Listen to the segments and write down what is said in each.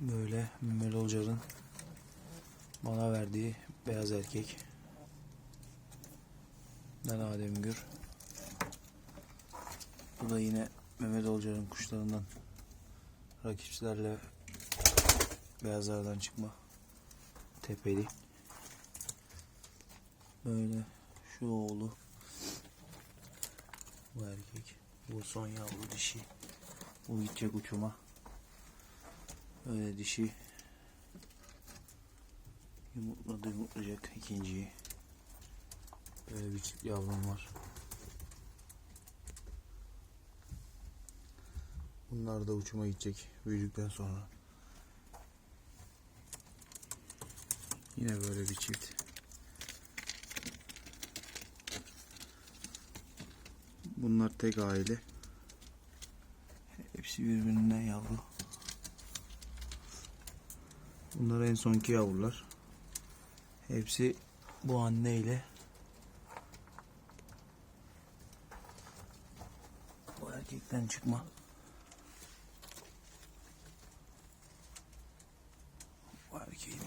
Böyle Mehmet Olcar'ın bana verdiği beyaz erkek. Ben Adem Gür. Bu da yine Mehmet Olcar'ın kuşlarından rakipçilerle beyazlardan çıkma tepeli. Böyle şu oğlu bu erkek. Bu son yavru dişi. Bu gidecek uçuma. Öyle dişi yumurtladı yumurtlayacak ikinciyi. Böyle bir çift yavrum var. Bunlar da uçuma gidecek büyüdükten sonra. Yine böyle bir çift. Bunlar tek aile. Hepsi birbirinden yavru. Bunlar en sonki yavrular. Hepsi bu anne ile bu erkekten çıkma. Bu erkeğin.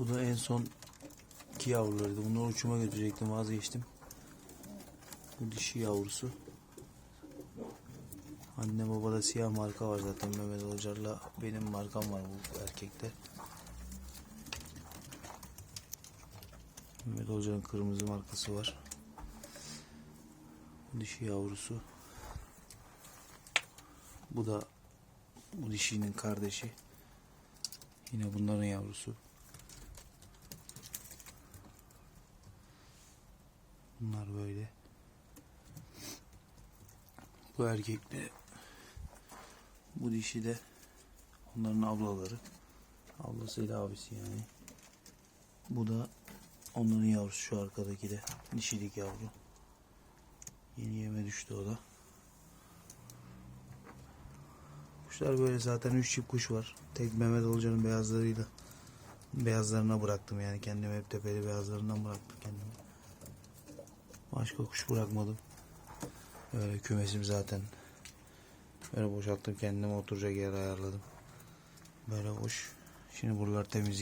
Bu da en son iki yavrularıydı. Bunları uçuma götürecektim vazgeçtim. Bu dişi yavrusu. Anne babada siyah marka var zaten Mehmet Olcar'la benim markam var bu erkekte. Mehmet Olcar'ın kırmızı markası var. Bu dişi yavrusu. Bu da bu dişinin kardeşi. Yine bunların yavrusu. Bunlar böyle. Bu erkek de bu dişi de onların ablaları. Ablasıyla abisi yani. Bu da onların yavrusu şu arkadaki de. Dişilik yavru. Yeni yeme düştü o da. Kuşlar böyle zaten 3 çift kuş var. Tek Mehmet Olcan'ın beyazlarıyla beyazlarına bıraktım yani kendimi hep tepeli beyazlarından bıraktım kendimi. Başka kuş bırakmadım. Öyle kümesim zaten. Böyle boşalttım kendime oturacak yer ayarladım. Böyle boş. Şimdi buralar temizlik